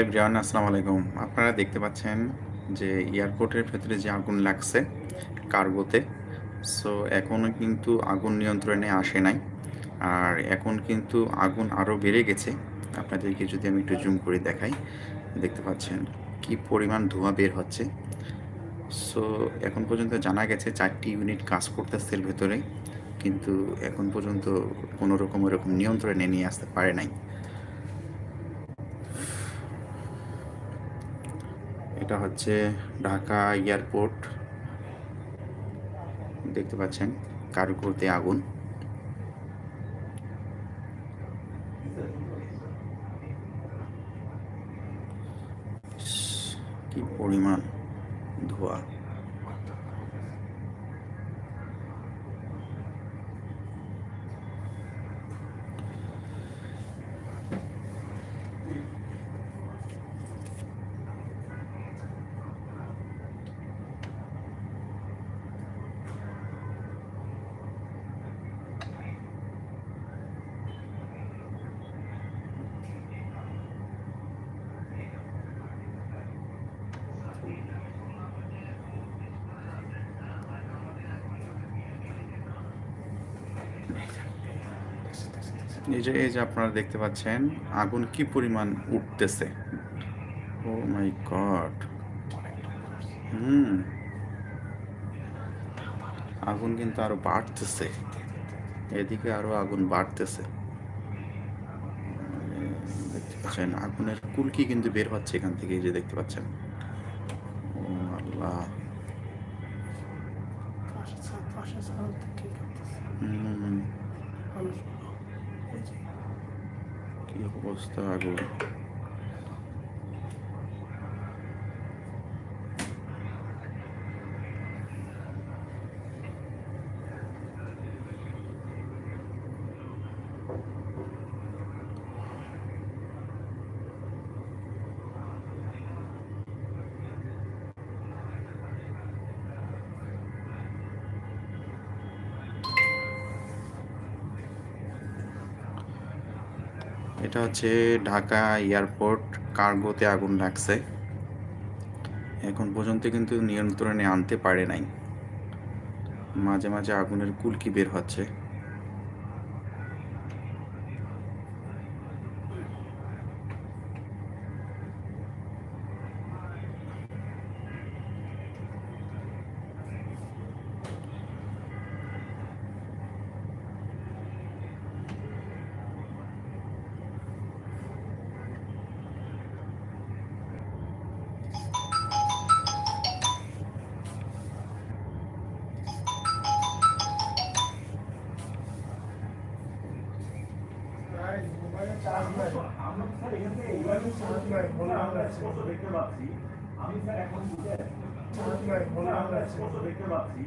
Everyone আসসালামু আলাইকুম। আপনারা দেখতে পাচ্ছেন যে এয়ারপোর্টের ভেতরে যে আগুন লাগছে, কার্গোতে সো এখনও কিন্তু আগুন নিয়ন্ত্রণে আসে নাই। আর এখন কিন্তু আগুন আরও বেড়ে গেছে। আপনাদেরকে যদি আমি একটু জুম করে দেখাই, দেখতে পাচ্ছেন কি পরিমাণ ধোঁয়া বের হচ্ছে। সো এখন পর্যন্ত জানা গেছে চারটি ইউনিট কাজ করতেছে এর ভেতরে, কিন্তু এখন পর্যন্ত কোনো রকম ওরকম নিয়ন্ত্রণে নিয়ে আসতে পারে নাই। এটা হচ্ছে ঢাকা এয়ারপোর্ট। দেখতে পাচ্ছেন কারুকুরতে আগুন। কি পরিমাণ ধোয়া। এই যে এই যে আপনারা দেখতে পাচ্ছেন আগুন কি পরিমাণ উঠতেছে? ও মাই গড হুম। আগুন কিন্তু আরও বাড়তেছে। এদিকে আরও আগুন বাড়তেছে। দেখতে পাচ্ছেন আগুনের কুলকি কিন্তু বের হচ্ছে এখান থেকে এই যে দেখতে পাচ্ছেন। ও আল্লাহ। থেকে কাঁপতেছে। হুম মানুষগুলো এই যে কি অবস্থা আগুন এটা হচ্ছে ঢাকা এয়ারপোর্ট, কার্গোতে আগুন লাগছে। এখন পর্যন্ত কিন্তু নিয়ন্ত্রণে আনতে পারে নাই। মাঝে মাঝে আগুনের কুলকি বের হচ্ছে। আমি স্যার এখন দেখতে পাচ্ছি